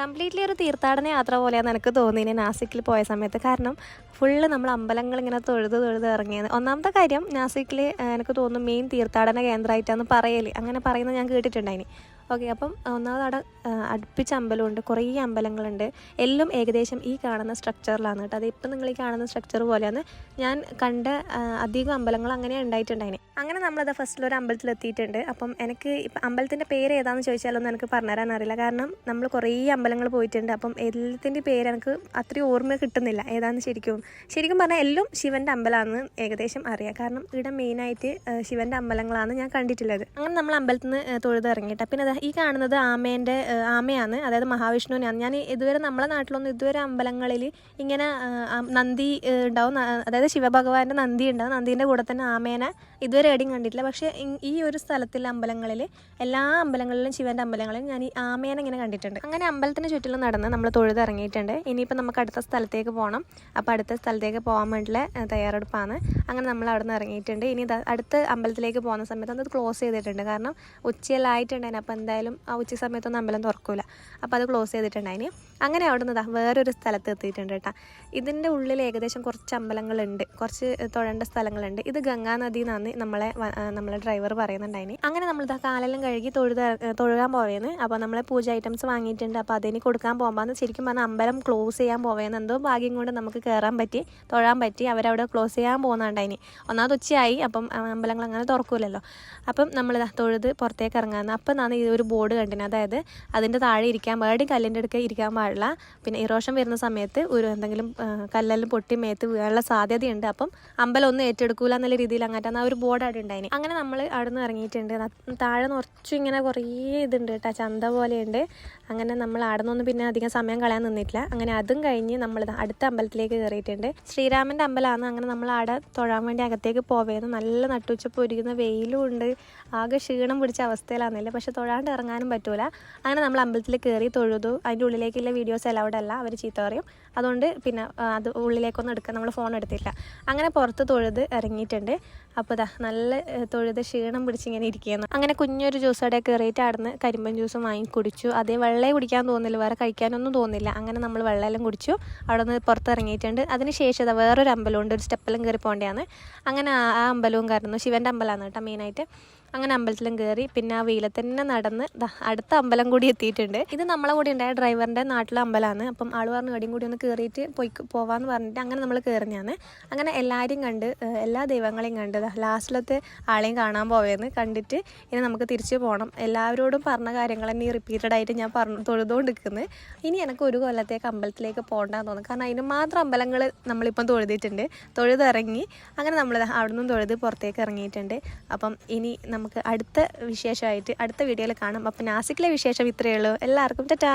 Completely ഒരു തീർത്ഥാടന യാത്ര പോലെയാണ് എനിക്ക് തോന്നിയത് നാസിക്കിൽ പോയ സമയത്ത്. കാരണം ഫുള്ള് നമ്മൾ അമ്പലങ്ങൾ ഇങ്ങനെ തൊഴുത് തൊഴുത് ഇറങ്ങിയത്. ഒന്നാമത്തെ കാര്യം നാസിക്കിൽ എനിക്ക് തോന്നുന്നു മെയിൻ തീർത്ഥാടന കേന്ദ്രമായിട്ടാണ് പറയൽ അങ്ങനെ പറയുന്നത് ഞാൻ കേട്ടിട്ടുണ്ടായിനി. ഓക്കെ അപ്പം ഒന്നാമത് അവിടെ അടുപ്പിച്ച അമ്പലമുണ്ട് കുറേ അമ്പലങ്ങളുണ്ട്. എല്ലാം ഏകദേശം ഈ കാണുന്ന സ്ട്രക്ചറിലാണ് കേട്ടോ. അത് ഇപ്പം നിങ്ങൾ ഈ കാണുന്ന സ്ട്രക്ചർ പോലെയാണ്. ഞാൻ കണ്ട അധികം അമ്പലങ്ങൾ അങ്ങനെ ഉണ്ടായിട്ടുണ്ടായിന്. അങ്ങനെ നമ്മളത് ഫസ്റ്റിൽ ഒരു അമ്പലത്തിൽ എത്തിയിട്ടുണ്ട് അപ്പം എനിക്ക് ഇപ്പം അമ്പലത്തിന്റെ പേര് ഏതാണെന്ന് ചോദിച്ചാലൊന്നും എനിക്ക് പറഞ്ഞുതരാൻ അറിയില്ല കാരണം നമ്മൾ കുറേ അമ്പലങ്ങൾ പോയിട്ടുണ്ട്. അപ്പം എല്ലാത്തിന്റെ പേര് എനിക്ക് അത്രയും ഓർമ്മ കിട്ടുന്നില്ല. ഏതാണെന്ന് ശരിക്കും. ശരിക്കും പറഞ്ഞാൽ എല്ലാം ശിവന്റെ അമ്പലമാണെന്ന് ഏകദേശം അറിയാം. കാരണം ഇവിടെ മെയിനായിട്ട് ശിവന്റെ അമ്പലങ്ങളാണ് ഞാൻ കണ്ടിട്ടുള്ളത്. അങ്ങനെ നമ്മൾ അമ്പലത്തിൽ നിന്ന് തൊഴുത് ഇറങ്ങിയിട്ട് പിന്നെ ഈ കാണുന്നത് ആമേന്റെ ആമയാണ് അതായത് മഹാവിഷ്ണുവിനെയാണ്. ഞാൻ ഇതുവരെ നമ്മളെ നാട്ടിലൊന്നും ഇതുവരെ അമ്പലങ്ങളിൽ ഇങ്ങനെ നന്ദി ഉണ്ടാവും. അതായത് ശിവഭഗവാന്റെ നന്ദി ഉണ്ടാവും. നന്ദീന്റെ കൂടെ തന്നെ ആമേനെ ഇതുവരെ എവിടെയും കണ്ടിട്ടില്ല. പക്ഷേ ഈ ഒരു സ്ഥലത്തിലെ അമ്പലങ്ങളിൽ എല്ലാ അമ്പലങ്ങളിലും ശിവന്റെ അമ്പലങ്ങളിലും ഞാൻ ഈ ആമേനെ ഇങ്ങനെ കണ്ടിട്ടുണ്ട്. അങ്ങനെ അമ്പലത്തിന് ചുറ്റിലും നടന്ന് നമ്മൾ തൊഴുത് ഇറങ്ങിയിട്ടുണ്ട് ഇനിയിപ്പോൾ നമുക്ക് അടുത്ത സ്ഥലത്തേക്ക് പോകണം. അപ്പോൾ അടുത്ത സ്ഥലത്തേക്ക് പോകാൻ വേണ്ടിയുള്ള തയ്യാറെടുപ്പാണ്. അങ്ങനെ നമ്മൾ അവിടെ നിന്ന് ഇറങ്ങിയിട്ടുണ്ട്. ഇനി അടുത്ത അമ്പലത്തിലേക്ക് പോകുന്ന സമയത്ത് അത് ക്ലോസ് ചെയ്തിട്ടുണ്ട്. കാരണം ഉച്ചയെല്ലാം ആയിട്ടുണ്ടായിന് അപ്പോൾ എന്തായാലും ആ ഉച്ച സമയത്തൊന്നും അമ്പലം തുറക്കൂല. അപ്പോൾ അത് ക്ലോസ് ചെയ്തിട്ടുണ്ടായിന്. അങ്ങനെ അവിടെ നിന്ന് വേറൊരു സ്ഥലത്ത് എത്തിയിട്ടുണ്ട് കേട്ടോ. ഇതിന്റെ ഉള്ളിൽ ഏകദേശം കുറച്ച് അമ്പലങ്ങളുണ്ട്. കുറച്ച് തൊഴേണ്ട സ്ഥലങ്ങളുണ്ട്. ഇത് ഗംഗാനദി എന്നാണ് നമ്മളെ നമ്മളെ ഡ്രൈവർ പറയുന്നുണ്ടായിന്. അങ്ങനെ നമ്മൾ ഇതാ കാലെല്ലാം കഴുകി തൊഴുത തൊഴുകാൻ പോവേന്ന്. അപ്പോൾ നമ്മളെ പൂജ ഐറ്റംസ് വാങ്ങിയിട്ടുണ്ട്. അപ്പോൾ അതിന് കൊടുക്കാൻ പോകുമ്പോൾ ശരിക്കും പറഞ്ഞാൽ അമ്പലം ക്ലോസ് ചെയ്യാൻ പോവേന്ന് എന്തോ ഭാഗ്യം കൊണ്ട് നമുക്ക് കയറാൻ പറ്റി തൊഴാൻ പറ്റി. അവരവിടെ ക്ലോസ് ചെയ്യാൻ പോകുന്നുണ്ടായിന് ഒന്നാമത് ഉച്ചയായി. അപ്പം അമ്പലങ്ങൾ അങ്ങനെ തുറക്കൂലല്ലോ. അപ്പം നമ്മൾ തൊഴുത് പുറത്തേക്ക് ഇറങ്ങാന്ന്. അപ്പം നാണ് ഈ ബോർഡ് കണ്ടിന്. അതായത് അതിന്റെ താഴെ ഇരിക്കാൻ പാടി കല്ലിന്റെ അടുക്ക ഇരിക്കാൻ പാടില്ല. പിന്നെ ഇറോഷൻ വരുന്ന സമയത്ത് ഒരു എന്തെങ്കിലും കല്ലെല്ലാം പൊട്ടി മേത്ത് വീഴാനുള്ള സാധ്യതയുണ്ട്. അപ്പം അമ്പലം ഒന്നും ഏറ്റെടുക്കൂല എന്നുള്ള രീതിയിൽ അങ്ങനത്തെ ആ ഒരു ബോർഡ് അവിടെ ഉണ്ടായിന്. അങ്ങനെ നമ്മൾ അവിടെ നിന്ന് ഇറങ്ങിയിട്ടുണ്ട് താഴെ നിറച്ചും ഇങ്ങനെ കുറേ ഇതുണ്ട് കേട്ടോ ചന്ത പോലെയുണ്ട്. അങ്ങനെ നമ്മൾ അവിടെ നിന്നൊന്നും പിന്നെ അധികം സമയം കളയാൻ നിന്നിട്ടില്ല. അങ്ങനെ അതും കഴിഞ്ഞ് നമ്മൾ അടുത്ത അമ്പലത്തിലേക്ക് കയറിയിട്ടുണ്ട്. ശ്രീരാമന്റെ അമ്പലമാണ്. അങ്ങനെ നമ്മൾ അവിടെ തൊഴാൻ വേണ്ടി അകത്തേക്ക് പോവേന്ന്. നല്ല നട്ടുച്ച പൊരിക്കുന്ന വെയിലും ഉണ്ട്. ആകെ ക്ഷീണം പിടിച്ച അവസ്ഥയിലാണെന്നില്ല പക്ഷെ തൊഴാണ്ട് ഇറങ്ങാനും പറ്റൂല. അങ്ങനെ നമ്മൾ അമ്പലത്തിൽ കയറി തൊഴുതു. അതിന്റെ ഉള്ളിലേക്കുള്ള വീഡിയോസ് അലൗഡ് അല്ല. അവർ ചീത്ത പറയും. അതുകൊണ്ട് പിന്നെ അത് ഉള്ളിലേക്കൊന്നും എടുക്കാൻ നമ്മൾ ഫോൺ എടുത്തില്ല. അങ്ങനെ പുറത്ത് തൊഴുത് ഇറങ്ങിയിട്ടുണ്ട്. അപ്പോൾ ഇതാ നല്ല തൊഴുത് ക്ഷീണം പിടിച്ചിങ്ങനെ ഇരിക്കുകയാണ്. അങ്ങനെ കുഞ്ഞൊരു ജ്യൂസ് അവിടെ കയറിയിട്ട് അവിടുന്ന് കരിമ്പൻ ജ്യൂസ് വാങ്ങി കുടിച്ചു. അതേ വെള്ളേ കുടിക്കാൻ തോന്നില്ല വേറെ കഴിക്കാനൊന്നും തോന്നില്ല. അങ്ങനെ നമ്മൾ വെള്ളമെല്ലാം കുടിച്ചു. അവിടെ നിന്ന് പുറത്തിറങ്ങിയിട്ടുണ്ട് അതിന് ശേഷം അതാ വേറൊരു അമ്പലമുണ്ട്. ഒരു സ്റ്റെപ്പെല്ലാം കയറി പോകേണ്ടതാണ്. അങ്ങനെ ആ അമ്പലവും കയറുന്നു ശിവന്റെ അമ്പലമാണ് കേട്ടോ മെയിനായിട്ട് അങ്ങനെ അമ്പലത്തിലും കയറി പിന്നെ ആ വെയിലത്ത് തന്നെ നടന്ന് അടുത്ത അമ്പലം കൂടി എത്തിയിട്ടുണ്ട്. ഇത് നമ്മളെ കൂടി ഉണ്ടായ ഡ്രൈവറിന്റെ നാട്ടിലെ അമ്പലമാണ്. അപ്പം ആൾ പറഞ്ഞു എവിടെയും കൂടി ഒന്ന് കയറിയിട്ട് പോയി പോവാന്ന് പറഞ്ഞിട്ട് അങ്ങനെ നമ്മൾ കയറുന്നതാണ് അങ്ങനെ എല്ലാവരെയും കണ്ട് എല്ലാ ദൈവങ്ങളെയും കണ്ട് ലാസ്റ്റിലത്തെ ആളെയും കാണാൻ പോവേന്ന് കണ്ടിട്ട് ഇനി നമുക്ക് തിരിച്ചു പോകണം എല്ലാവരോടും പറഞ്ഞ കാര്യങ്ങൾ തന്നെ റിപ്പീറ്റഡ് ആയിട്ട് ഞാൻ പറഞ്ഞു തൊഴുതുകൊണ്ട് നിൽക്കുന്നത് ഇനി എനിക്ക് ഒരു കൊല്ലത്തേക്ക് അമ്പലത്തിലേക്ക് പോകണ്ടെന്ന് തോന്നുന്നു. കാരണം അതിന് മാത്രം അമ്പലങ്ങൾ നമ്മളിപ്പം തൊഴുതിട്ടുണ്ട്. തൊഴുതിറങ്ങി അങ്ങനെ നമ്മൾ അവിടെ നിന്നും തൊഴുത് പുറത്തേക്ക് ഇറങ്ങിയിട്ടുണ്ട്. അപ്പം ഇനി നമുക്ക് അടുത്ത വിശേഷമായിട്ട് അടുത്ത വീഡിയോയിൽ കാണാം. അപ്പം നാസിക്കിലെ വിശേഷം ഇത്രയേ ഉള്ളൂ. എല്ലാവർക്കും ടാറ്റാ.